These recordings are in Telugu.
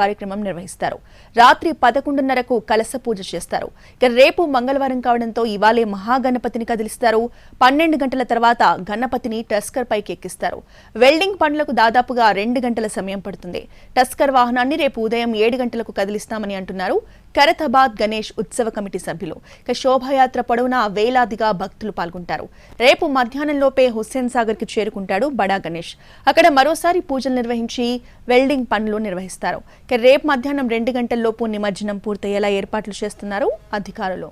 కార్యక్రమం నిర్వహిస్తారు. రాత్రి పదకొండున్నరకు కలస పూజ చేస్తారు. ఇక రేపు మంగళవారం కావడంతో ఇవాళే మహాగణపతిని కదిలిస్తారు. పన్నెండు గంటల తర్వాత గణపతిని టస్కర్ పైకి ఎక్కిస్తారు. వెల్డింగ్ పనులకు దాదాపుగా రెండు గంటల సమయం పడుతుంది. టస్కర్ వాహనాన్ని రేపు ఉదయం ఏడు గంటలకు కదిలిస్తామని అంటున్నారు. ఖరతాబాద్ గణేష్ ఉత్సవ కమిటీ సభ్యులు. ఇక శోభాయాత్ర పొడవునా వేలాదిగా భక్తులు పాల్గొంటారు. రేపు మధ్యాహ్నంలోపే హుస్సేన్ సాగర్కి చేరుకుంటాడు బడా గణేష్. అక్కడ మరోసారి పూజలు నిర్వహించి వెల్డింగ్ పనులు నిర్వహిస్తారు. ఇక రేపు మధ్యాహ్నం రెండు గంటల్లోపు నిమజ్జనం పూర్తయ్యేలా ఏర్పాట్లు చేస్తున్నారు అధికారులు.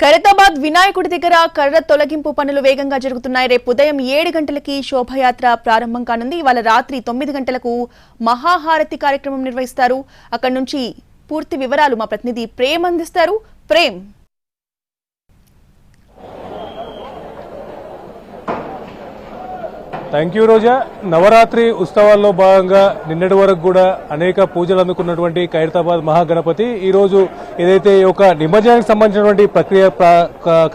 ఖైరతాబాద్ వినాయకుడి దగ్గర కర్ర తొలగింపు పనులు వేగంగా జరుగుతున్నాయి. రేపు ఉదయం ఏడు గంటలకి శోభయాత్ర ప్రారంభం కానుంది. ఇవాళ రాత్రి తొమ్మిది గంటలకు మహాహారతి కార్యక్రమం నిర్వహిస్తారు. అక్కడి నుంచి పూర్తి వివరాలు మా ప్రతినిధి ప్రేమ్ అందిస్తారు. Prem. Thank you Roja. Navratri ఉత్సవాల్లో భాగంగా నిన్నటి వరకు కూడా అనేక పూజలు అందుకున్నటువంటి ఖైరతాబాద్ మహాగణపతి. ఈ రోజు ఏదైతే ఈ యొక్క నిమజ్జనానికి సంబంధించినటువంటి ప్రక్రియ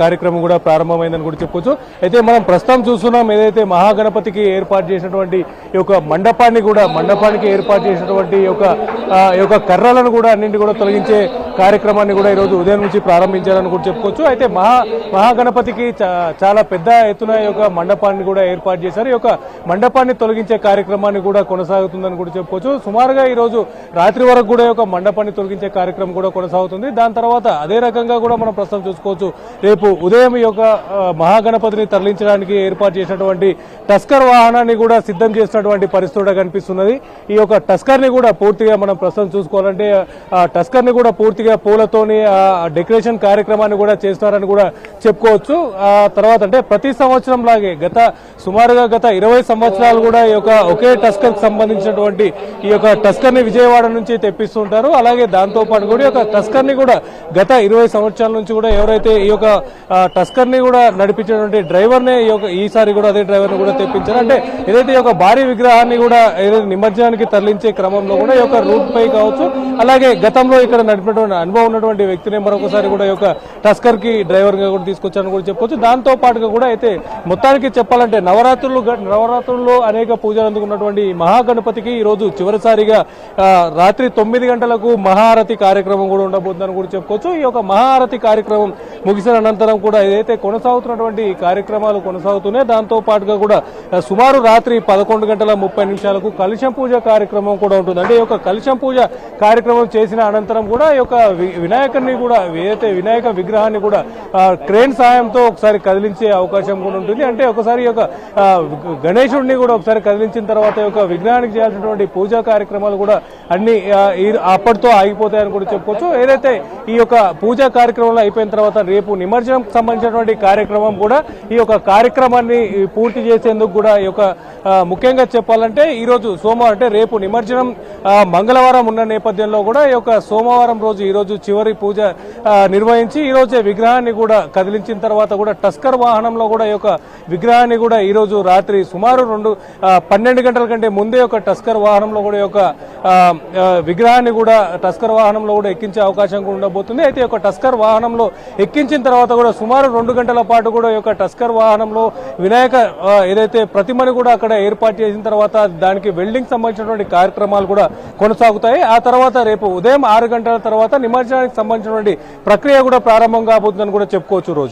కార్యక్రమం కూడా ప్రారంభమైందని కూడా చెప్పుకోవచ్చు. అయితే మనం ప్రస్తుతం చూస్తున్నాం ఏదైతే మహాగణపతికి ఏర్పాటు చేసినటువంటి ఈ యొక్క మండపాన్ని కూడా మండపానికి ఏర్పాటు చేసినటువంటి ఈ యొక్క ఈ యొక్క కర్రలను కూడా అన్నింటి కూడా తొలగించే కార్యక్రమాన్ని కూడా ఈరోజు ఉదయం నుంచి ప్రారంభించారని కూడా చెప్పుకోవచ్చు. అయితే మహా మహాగణపతికి చాలా పెద్ద ఎత్తున ఈ యొక్క మండపాన్ని కూడా ఏర్పాటు చేశారు. ఈ యొక్క మండపాన్ని తొలగించే కార్యక్రమాన్ని కూడా కొనసాగుతుందని కూడా చెప్పుకోవచ్చు. సుమారుగా ఈ రోజు రాత్రి వరకు కూడా ఈ యొక్క మండపాన్ని తొలగించే కార్యక్రమం కూడా కొనసాగుతుంది. దాని తర్వాత అదే రకంగా కూడా మనం ప్రస్తుతం చూసుకోవచ్చు. రేపు ఉదయం ఈ యొక్క మహాగణపతిని తరలించడానికి ఏర్పాటు చేసినటువంటి టస్కర్ వాహనాన్ని కూడా సిద్ధం చేసినటువంటి పరిస్థితి కనిపిస్తున్నది. ఈ యొక్క టస్కర్ని కూడా పూర్తిగా మనం ప్రస్తుతం చూసుకోవాలంటే ఆ టస్కర్ని కూడా పూర్తిగా పూలతోని ఆ డెకరేషన్ కార్యక్రమాన్ని కూడా చేస్తున్నారని కూడా చెప్పుకోవచ్చు. ఆ తర్వాత అంటే ప్రతి సంవత్సరం లాగే గత సుమారుగా గత ఇరవై సంవత్సరాలు కూడా ఈ యొక్క ఒకే టస్కర్కి సంబంధించినటువంటి ఈ యొక్క టస్కర్ని విజయవాడ నుంచి తెప్పిస్తుంటారు. అలాగే దాంతో పాటు కూడా ఈ యొక్క టస్కర్ని కూడా గత ఇరవై సంవత్సరాల నుంచి కూడా ఎవరైతే ఈ యొక్క టస్కర్ని కూడా నడిపించినటువంటి డ్రైవర్ నే ఈ ఈసారి కూడా అదే డ్రైవర్ని కూడా తెప్పించారు. అంటే ఏదైతే ఈ యొక్క భారీ విగ్రహాన్ని కూడా ఏదైతే నిమజ్జనానికి తరలించే క్రమంలో కూడా ఈ యొక్క రూట్ పై కావచ్చు. అలాగే గతంలో ఇక్కడ నడిపినటువంటి అనుభవం ఉన్నటువంటి వ్యక్తిని మరొకసారి కూడా ఈ యొక్క టస్కర్కి డ్రైవర్గా కూడా తీసుకొచ్చారని కూడా చెప్పొచ్చు. దాంతో పాటుగా కూడా అయితే మొత్తానికి చెప్పాలంటే నవరాత్రులు గ- నవరాత్రుల్లో అనేక పూజలు అందుకున్నటువంటి మహాగణపతికి ఈ రోజు చివరిసారిగా రాత్రి తొమ్మిది గంటలకు మహారతి కార్యక్రమం కూడా ఉండబోతుందని కూడా చెప్పుకోవచ్చు. ఈ యొక్క మహారతి కార్యక్రమం ముగిసిన అనంతరం కూడా ఏదైతే కొనసాగుతున్నటువంటి కార్యక్రమాలు కొనసాగుతున్నాయి దాంతో పాటుగా కూడా సుమారు రాత్రి పదకొండు గంటల ముప్పై నిమిషాలకు కలుషం పూజ కార్యక్రమం కూడా ఉంటుంది. అంటే ఈ యొక్క కలుషం పూజ కార్యక్రమం చేసిన అనంతరం కూడా ఈ యొక్క వి- వినాయకుడిని కూడా ఏదైతే వినాయక విగ్రహాన్ని కూడా క్రేన్ సాయంతో ఒకసారి కదిలించే అవకాశం కూడా ఉంటుంది. అంటే ఒకసారి ఈ యొక్క గణేశుడిని కూడా ఒకసారి కదిలించిన తర్వాత ఈ యొక్క విగ్రహానికి చేయాల్సినటువంటి పూజా కార్యక్రమాలు కూడా అన్ని అప్పటితో ఆగిపోతాయని కూడా చెప్పుకోవచ్చు. ఏదైతే ఈ యొక్క పూజా కార్యక్రమాలు అయిపోయిన తర్వాత రేపు నిమజ్జనం సంబంధించినటువంటి కార్యక్రమం కూడా ఈ యొక్క కార్యక్రమాన్ని పూర్తి చేసేందుకు కూడా ఈ యొక్క ముఖ్యంగా చెప్పాలంటే ఈరోజు సోమవారం అంటే రేపు నిమజ్జనం మంగళవారం ఉన్న నేపథ్యంలో కూడా ఈ యొక్క సోమవారం రోజు ఈరోజు చివరి పూజ నిర్వహించి ఈరోజే విగ్రహాన్ని కూడా కదిలించిన తర్వాత కూడా టస్కర్ వాహనంలో కూడా ఈ యొక్క విగ్రహాన్ని కూడా ఈరోజు రాత్రి సుమారు రెండు పన్నెండు గంటల కంటే ముందే ఒక టస్కర్ వాహనంలో కూడా ఈ యొక్క విగ్రహాన్ని కూడా టస్కర్ వాహనంలో కూడా ఎక్కించే అవకాశం కూడా ఉండబోతుంది. అయితే ఒక యొక్క టస్కర్ వాహనంలో ఎక్కించిన తర్వాత కూడా సుమారు రెండు గంటల పాటు కూడా ఈ యొక్క టస్కర్ వాహనంలో వినాయక ఏదైతే ప్రతిమని కూడా అక్కడ ఏర్పాటు చేసిన తర్వాత దానికి వెల్డింగ్ సంబంధించినటువంటి కార్యక్రమాలు కూడా కొనసాగుతాయి. ఆ తర్వాత రేపు ఉదయం ఆరు గంటల తర్వాత నిమజ్జనానికి సంబంధించినటువంటి ప్రక్రియ కూడా ప్రారంభం కాబోతుందని కూడా చెప్పుకోవచ్చు రోజు.